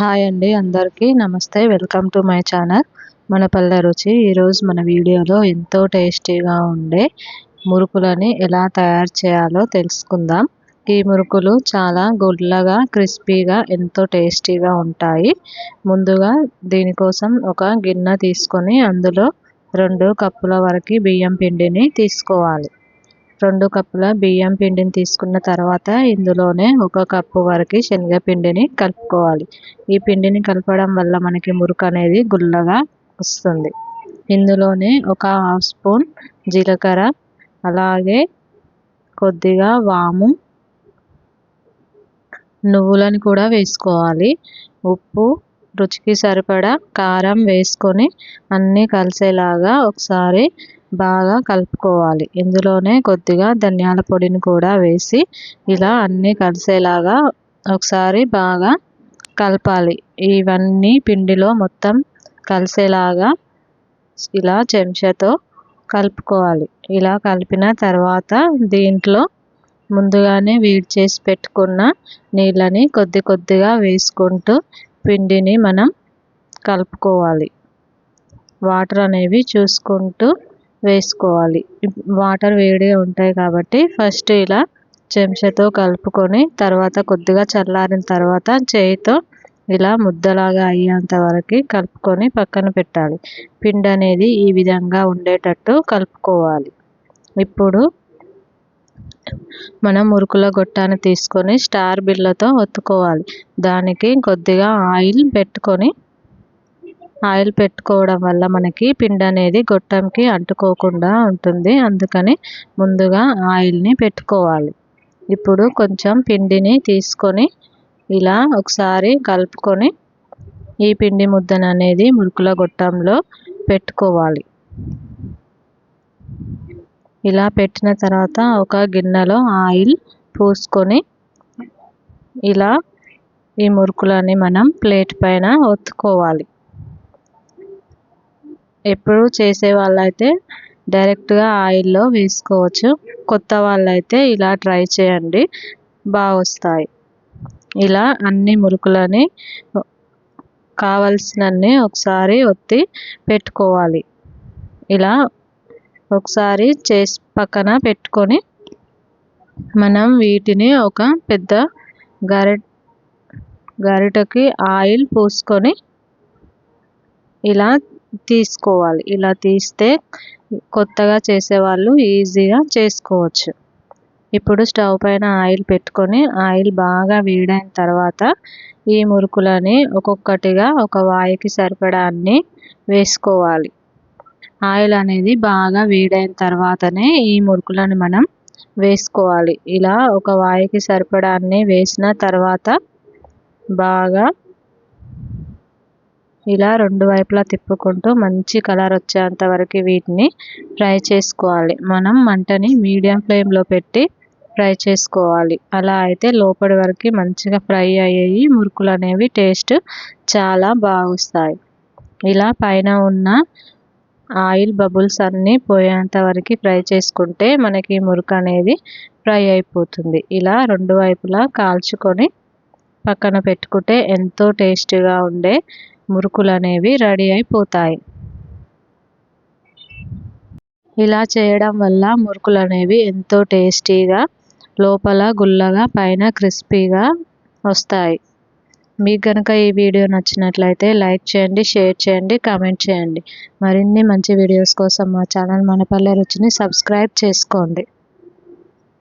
Hi అండి అందరికీ. నమస్తే వెల్కమ్ టు మై ఛానల్. మన పల్లె రుచి ఈరోజు మన వీడియోలో ఎంతో టేస్టీగా ఉండే మురుకులని ఎలా తయారు చేయాలో తెలుసుకుందాం. ఈ మురుకులు చాలా గుల్లగా క్రిస్పీగా ఎంతో టేస్టీగా ఉంటాయి. ముందుగా దీనికోసం ఒక గిన్నె తీసుకొని అందులో రెండు కప్పుల వరకు బియ్యం పిండిని తీసుకోవాలి. రెండు కప్పుల బియ్యం పిండిని తీసుకున్న తర్వాత ఇందులోనే ఒక కప్పు వరకు శనగపిండిని కలుపుకోవాలి. ఈ పిండిని కలపడం వల్ల మనకి మురుకు అనేది గుల్లగా వస్తుంది. ఇందులోనే ఒక హాఫ్ స్పూన్ జీలకర్ర అలాగే కొద్దిగా వాము నువ్వులను కూడా వేసుకోవాలి. ఉప్పు రుచికి సరిపడా కారం వేసుకొని అన్నీ కలిసేలాగా ఒకసారి బాగా కలుపుకోవాలి. ఇందులోనే కొద్దిగా ధనియాల పొడిని కూడా వేసి ఇలా అన్నీ కలిసేలాగా ఒకసారి బాగా కలపాలి. ఇవన్నీ పిండిలో మొత్తం కలిసేలాగా ఇలా చెంచాతో కలుపుకోవాలి. ఇలా కలిపిన తర్వాత దీంట్లో ముందుగానే వేడి చేసి పెట్టుకున్న నీళ్ళని కొద్ది కొద్దిగా వేసుకుంటూ పిండిని మనం కలుపుకోవాలి. వాటర్ అనేవి చూసుకుంటూ వేసుకోవాలి. వాటర్ వేడిగా ఉంటాయి కాబట్టి ఫస్ట్ ఇలా చెంచాతో కలుపుకొని తర్వాత కొద్దిగా చల్లారిన తర్వాత చేయితో ఇలా ముద్దలాగా అయ్యేంత వరకు కలుపుకొని పక్కన పెట్టాలి. పిండి అనేది ఈ విధంగా ఉండేటట్టు కలుపుకోవాలి. ఇప్పుడు మనం మురుకుల గొట్టాన్ని తీసుకొని స్టార్ బిళ్ళతో ఒత్తుకోవాలి. దానికి కొద్దిగా ఆయిల్ పెట్టుకొని ఆయిల్ పెట్టుకోవడం వల్ల మనకి పిండి అనేది గొట్టంకి అంటుకోకుండా ఉంటుంది. అందుకని ముందుగా ఆయిల్ని పెట్టుకోవాలి. ఇప్పుడు కొంచెం పిండిని తీసుకొని ఇలా ఒకసారి కలుపుకొని ఈ పిండి ముద్దను అనేది మురుకుల గొట్టంలో పెట్టుకోవాలి. ఇలా పెట్టిన తర్వాత ఒక గిన్నెలో ఆయిల్ పూసుకొని ఇలా ఈ మురుకులని మనం ప్లేట్ పైన ఒత్తుకోవాలి. ఎప్పుడు చేసే వాళ్ళైతే డైరెక్ట్గా ఆయిల్లో వేసుకోవచ్చు. కొత్త వాళ్ళైతే ఇలా ట్రై చేయండి. బాగా వస్తాయి. ఇలా అన్ని మురుకులని కావలసినన్ని ఒకసారి ఒత్తి పెట్టుకోవాలి. ఇలా ఒకసారి చేసి పక్కన పెట్టుకొని మనం వీటిని ఒక పెద్ద గరి గరిటకి ఆయిల్ పూసుకొని ఇలా తీసుకోవాలి. ఇలా తీస్తే కొత్తగా చేసేవాళ్ళు ఈజీగా చేసుకోవచ్చు. ఇప్పుడు స్టవ్ పైన ఆయిల్ పెట్టుకొని ఆయిల్ బాగా వేడైన తర్వాత ఈ మురుకులని ఒక్కొక్కటిగా ఒక వాయికి సరిపడా అన్ని వేసుకోవాలి. ఆయిల్ అనేది బాగా వేడైన తర్వాతనే ఈ మురుకులను మనం వేసుకోవాలి. ఇలా ఒక వాయికి సరిపడా అన్ని వేసిన తర్వాత బాగా ఇలా రెండు వైపులా తిప్పుకుంటూ మంచి కలర్ వచ్చేంత వరకు వీటిని ఫ్రై చేసుకోవాలి. మనం మంటని మీడియం ఫ్లేమ్లో పెట్టి ఫ్రై చేసుకోవాలి. అలా అయితే లోపలి వరకు మంచిగా ఫ్రై అయ్యేవి మురుకులు అనేవి టేస్ట్ చాలా బాగుస్తాయి. ఇలా పైన ఉన్న ఆయిల్ బబుల్స్ అన్నీ పోయేంత వరకు ఫ్రై చేసుకుంటే మనకి మురుకు అనేది ఫ్రై అయిపోతుంది. ఇలా రెండు వైపులా కాల్చుకొని పక్కన పెట్టుకుంటే ఎంతో టేస్టీగా ఉండే మురుకులు అనేవి రెడీ అయిపోతాయి. ఇలా చేయడం వల్ల మురుకులు అనేవి ఎంతో టేస్టీగా లోపల గుల్లగా పైన క్రిస్పీగా వస్తాయి. మీకు కనుక ఈ వీడియో నచ్చినట్లయితే లైక్ చేయండి షేర్ చేయండి కామెంట్ చేయండి. మరిన్ని మంచి వీడియోస్ కోసం మా ఛానల్ మనపల్లె రుచిని సబ్స్క్రైబ్ చేసుకోండి.